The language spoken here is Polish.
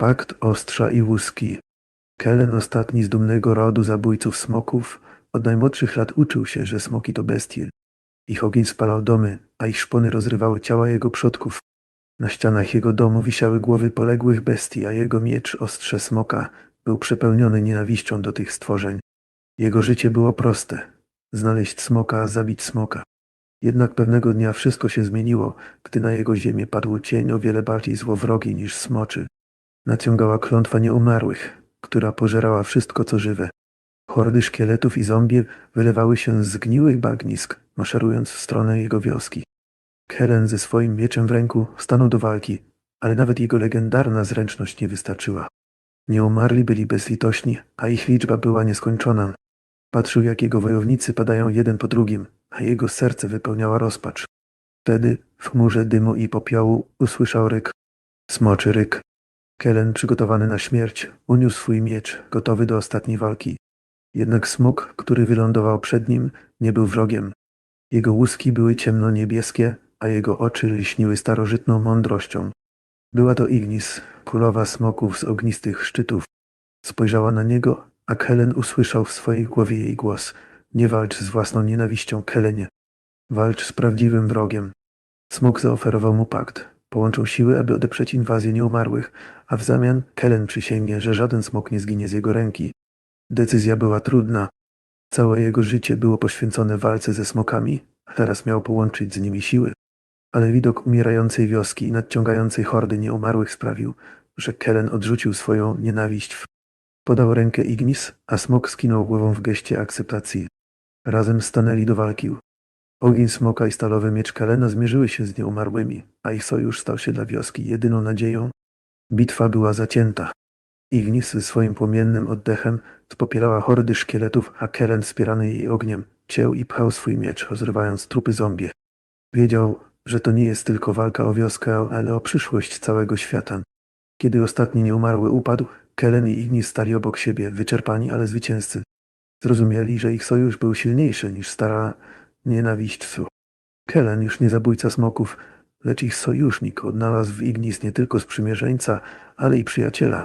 Pakt ostrza i łuski. Kellen, ostatni z dumnego rodu zabójców smoków, od najmłodszych lat uczył się, że smoki to bestie. Ich ogień spalał domy, a ich szpony rozrywały ciała jego przodków. Na ścianach jego domu wisiały głowy poległych bestii, a jego miecz, ostrze smoka, był przepełniony nienawiścią do tych stworzeń. Jego życie było proste. Znaleźć smoka, zabić smoka. Jednak pewnego dnia wszystko się zmieniło, gdy na jego ziemię padł cień o wiele bardziej złowrogi niż smoczy. Naciągała klątwa nieumarłych, która pożerała wszystko, co żywe. Hordy szkieletów i zombie wylewały się z zgniłych bagnisk, maszerując w stronę jego wioski. Keren ze swoim mieczem w ręku stanął do walki, ale nawet jego legendarna zręczność nie wystarczyła. Nieumarli byli bezlitośni, a ich liczba była nieskończona. Patrzył, jak jego wojownicy padają jeden po drugim, a jego serce wypełniała rozpacz. Wtedy, w chmurze dymu i popiołu, usłyszał ryk. Smoczy ryk. Kellen, przygotowany na śmierć, uniósł swój miecz, gotowy do ostatniej walki. Jednak smok, który wylądował przed nim, nie był wrogiem. Jego łuski były ciemno-niebieskie, a jego oczy lśniły starożytną mądrością. Była to Ignis, królowa smoków z ognistych szczytów. Spojrzała na niego, a Kellen usłyszał w swojej głowie jej głos. Nie walcz z własną nienawiścią, Kelenie. Walcz z prawdziwym wrogiem. Smok zaoferował mu pakt. Połączą siły, aby odeprzeć inwazję nieumarłych, a w zamian Kellen przysięgnie, że żaden smok nie zginie z jego ręki. Decyzja była trudna. Całe jego życie było poświęcone walce ze smokami, a teraz miał połączyć z nimi siły. Ale widok umierającej wioski i nadciągającej hordy nieumarłych sprawił, że Kellen odrzucił swoją nienawiść. W... Podał rękę Ignis, a smok skinął głową w geście akceptacji. Razem stanęli do walki. Ogień smoka i stalowy miecz Kelena zmierzyły się z nieumarłymi, a ich sojusz stał się dla wioski jedyną nadzieją. Bitwa była zacięta. Ignis ze swoim płomiennym oddechem spopierała hordy szkieletów, a Kellen wspierany jej ogniem cięł i pchał swój miecz, rozrywając trupy zombie. Wiedział, że to nie jest tylko walka o wioskę, ale o przyszłość całego świata. Kiedy ostatni nieumarły upadł, Kellen i Ignis stali obok siebie, wyczerpani, ale zwycięzcy. Zrozumieli, że ich sojusz był silniejszy niż stara nienawiść. Kellen, już nie zabójca smoków, lecz ich sojusznik, odnalazł w Ignis nie tylko sprzymierzeńca, ale i przyjaciela.